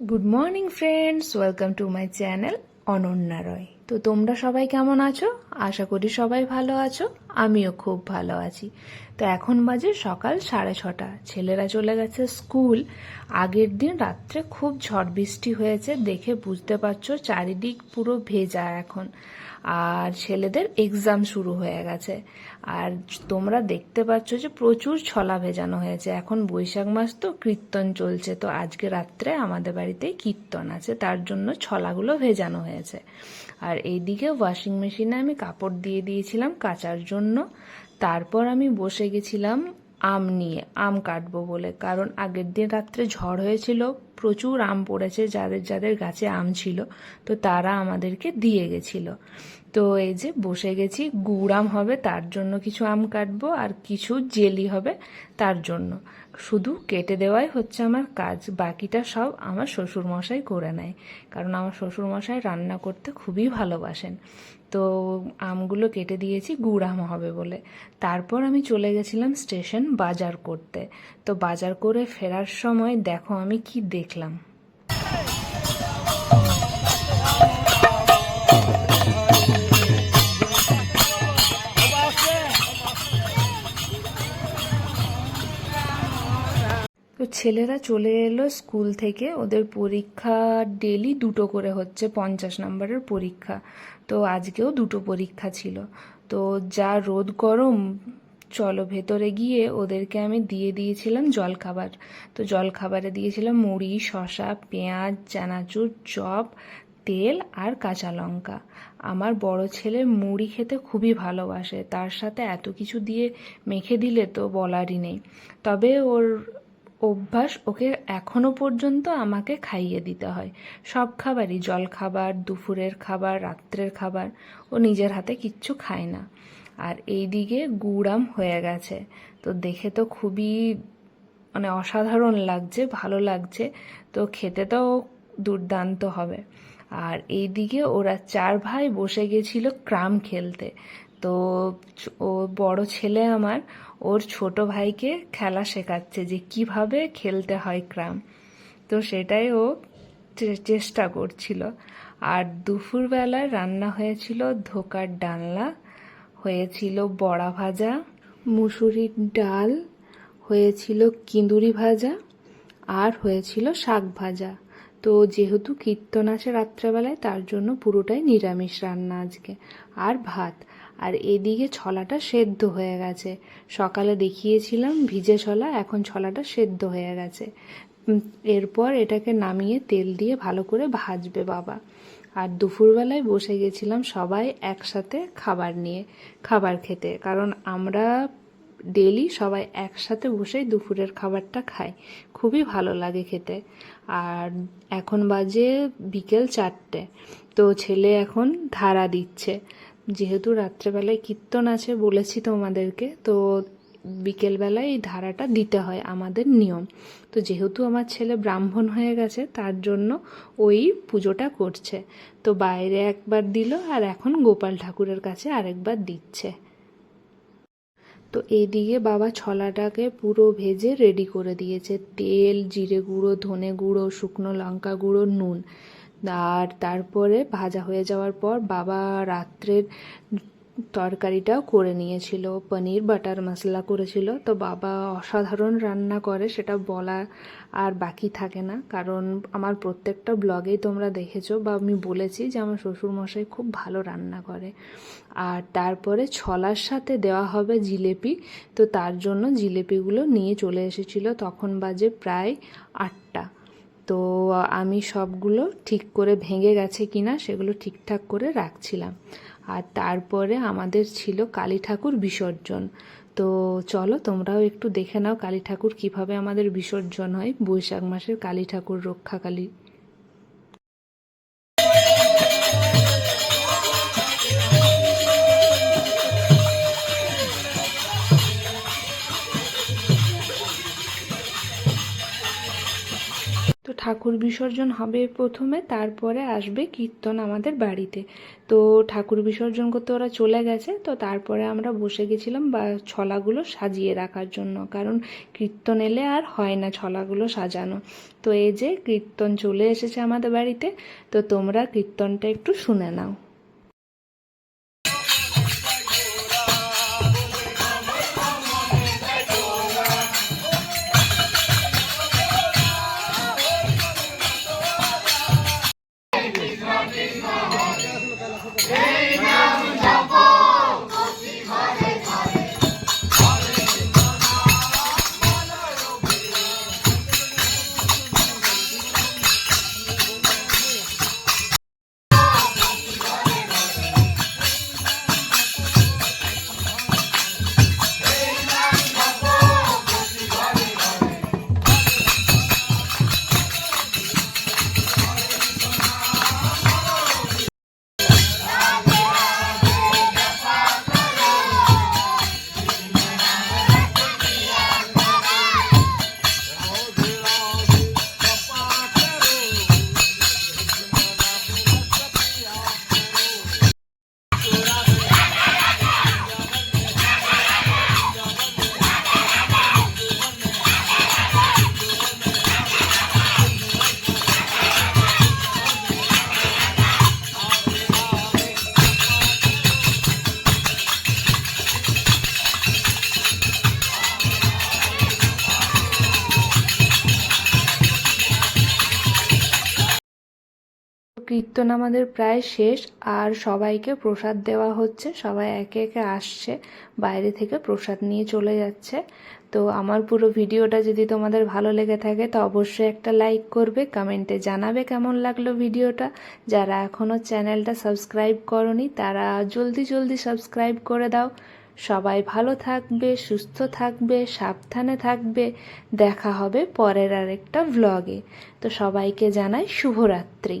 Good morning friends welcome to my channel Ananya Roy তো তোমরা সবাই কেমন আছো? আশা করি সবাই ভালো আছো। আমিও খুব ভালো আছি। তো এখন বাজে সকাল সাড়ে ছটা। ছেলেরা চলে গেছে স্কুল। আগের দিন রাত্রে খুব ঝড় বৃষ্টি হয়েছে, দেখে বুঝতে পারছ চারিদিক পুরো ভেজা এখন। আর ছেলেদের এক্সাম শুরু হয়ে গেছে। আর তোমরা দেখতে পাচ্ছ যে প্রচুর ছলা ভেজানো হয়েছে। এখন বৈশাখ মাস তো কীর্তন চলছে, তো আজকে রাত্রে আমাদের বাড়িতে কীর্তন আছে, তার জন্য ছলাগুলো ভেজানো হয়েছে। আর এইদিকে ওয়াশিং মেশিনে আমি কাপড় দিয়ে দিয়েছিলাম, কাচার জন্য তারপর আমি বসে গেছিলাম আম নিয়ে, আম কাটবো বলে। কারণ আগের দিন রাত্রে ঝড় হয়েছিল, প্রচুর আম পড়েছে যাদের যাদের গাছে আম ছিল, তো তারা আমাদেরকে দিয়ে গেছিল। তো এই যে বসে গেছি, গুড় আম হবে, তার জন্য কিছু আম কাটবো, আর কিছু জেলি হবে, তার জন্য। শুধু কেটে দেওয়াই হচ্ছে আমার কাজ, বাকিটা সব আমার শ্বশুরমশাই করে নেয়। কারণ আমার শ্বশুরমশাই রান্না করতে খুবই ভালোবাসেন। তো আমগুলো কেটে দিয়েছি, গুড় আম হবে বলে। তারপর আমি চলে গেছিলাম স্টেশন বাজার করতে। তো বাজার করে ফেরার সময় দেখো আমি কি দেখলাম। ছেলেরা চলে এলো স্কুল থেকে। ওদের পরীক্ষা ডেলি দুটো করে হচ্ছে, পঞ্চাশ নম্বরের পরীক্ষা। তো আজকেও দুটো পরীক্ষা ছিল। তো যা রোদ গরম, চলো ভেতরে গিয়ে ওদেরকে আমি দিয়ে দিয়েছিলাম জলখাবার। তো জলখাবারে দিয়েছিলাম মুড়ি, শসা, পেঁয়াজ, চানাচুর, চপ, তেল আর কাঁচা লঙ্কা। আমার বড় ছেলে মুড়ি খেতে খুবই ভালোবাসে। তার সাথে এত কিছু দিয়ে মেখে দিলে তো বলারই নেই। তবে ওর অভ্যাস ওকে এখনও পর্যন্ত আমাকে খাইয়ে দিতে হয়। সব খাবারই জল খাবার দুপুরের খাবার, রাত্রের খাবার, ও নিজের হাতে কিচ্ছু খায় না। আর এই দিকে গুড়াম হয়ে গেছে। তো দেখে তো খুবই মানে অসাধারণ লাগছে, ভালো লাগছে। তো খেতে তো দুর্দান্ত হবে। আর এইদিকে ওরা চার ভাই বসে গেছিল ক্রাম খেলতে। তো ও বড় ছেলে আমার, ওর ছোট ভাইকে খেলা শেখাচ্ছে যে কীভাবে খেলতে হয় ক্রাম। তো সেটাই ও চেষ্টা করছিল। আর দুপুরবেলায় রান্না হয়েছিল ধোকার ডালনা, হয়েছিল বড়া ভাজা, মুসুরির ডাল, হয়েছিল কিঁদুরি ভাজা, আর হয়েছিল শাক ভাজা। তো যেহেতু কীর্তন আছে রাত্রেবেলায়, তার জন্য পুরোটাই নিরামিষ রান্না আজকে। আর ভাত আর এদিকে ছলাটা সেদ্ধ হয়ে গেছে। সকালে দেখিয়েছিলাম ভিজে ছলা, এখন ছলাটা সেদ্ধ হয়ে গেছে। এরপর এটাকে নামিয়ে তেল দিয়ে ভালো করে ভাজবে বাবা। আর দুপুরবেলায় বসে গেছিলাম সবাই একসাথে খাবার নিয়ে, খাবার খেতে। কারণ আমরা ডেলি সবাই একসাথে বসেই দুপুরের খাবারটা খাই। খুবই ভালো লাগে খেতে। আর এখন বাজে বিকেল চারটে। তো ছেলে এখন ধারা দিচ্ছে। যেহেতু রাত্রেবেলায় কীর্তন আছে বলেছি তোমাদেরকে, তো বিকেলবেলায় এই ধারাটা দিতে হয় আমাদের নিয়ম। তো যেহেতু আমার ছেলে ব্রাহ্মণ হয়ে গেছে, তার জন্য ওই পুজোটা করছে। তো বাইরে একবার দিল আর এখন গোপাল ঠাকুরের কাছে আরেকবার দিচ্ছে। তো এইদিকে বাবা ছলাটাকে পুরো ভেজে রেডি করে দিয়েছে। তেল, জিরে গুঁড়ো, ধনে গুঁড়ো, শুকনো লঙ্কা গুঁড়ো, নুন। আর তারপরে ভাজা হয়ে যাওয়ার পর বাবা রাত্রের তরকারিটাও করে নিয়েছিল, পনির, বাটার মশলা করেছিল। তো বাবা অসাধারণ রান্না করে, সেটা বলা আর বাকি থাকে না। কারণ আমার প্রত্যেকটা ব্লগেই তোমরা দেখেছ বা আমি বলেছি যে আমার শ্বশুরমশাই খুব ভালো রান্না করে। আর তারপরে ছলার সাথে দেওয়া হবে জিলেপি। তো তার জন্য জিলেপিগুলো নিয়ে চলে এসেছিল। তখন বাজে প্রায় আটটা। তো আমি সবগুলো ঠিক করে ভেঙে গেছে কিনা, সেগুলো ঠিকঠাক করে রাখছিলাম। আর তারপরে আমাদের ছিল কালী ঠাকুর বিসর্জন। তো চলো, তোমরাও একটু দেখে নাও কালী ঠাকুর কীভাবে আমাদের বিসর্জন হয়। বৈশাখ মাসের কালী ঠাকুর রক্ষাকালী। ঠাকুর বিসর্জন হবে প্রথমে, তারপরে আসবে কীর্তন আমাদের বাড়িতে। তো ঠাকুর বিসর্জন করতে ওরা চলে গেছে, তো তারপরে আমরা বসে গেছিলাম বা ছলাগুলো সাজিয়ে রাখার জন্য, কারণ কীর্তন এলে আর হয় না ছলাগুলো সাজানো। তো এই যে কীর্তন চলে এসেছে আমাদের বাড়িতে, তো তোমরা কীর্তনটা একটু শুনে নাও। করবে কীর্তন আমাদের প্রায় শেষ, আর সবাইকে প্রসাদ দেওয়া হচ্ছে। সবাই একে একে আসছে, বাইরে থেকে প্রসাদ নিয়ে চলে যাচ্ছে। তো আমার পুরো ভিডিওটা যদি তোমাদের ভালো লেগে থাকে, তো অবশ্যই একটা লাইক করবে, কমেন্টে জানাবে কেমন লাগল ভিডিওটা। যারা এখনও চ্যানেলটা সাবস্ক্রাইব করনি, তারা জলদি জলদি সাবস্ক্রাইব করে দাও। সবাই ভালো থাকবে, সুস্থ থাকবে, সাবধানে থাকবে। দেখা হবে পরের আরেকটা ভ্লগে তো সবাইকে জানাই শুভরাত্রি।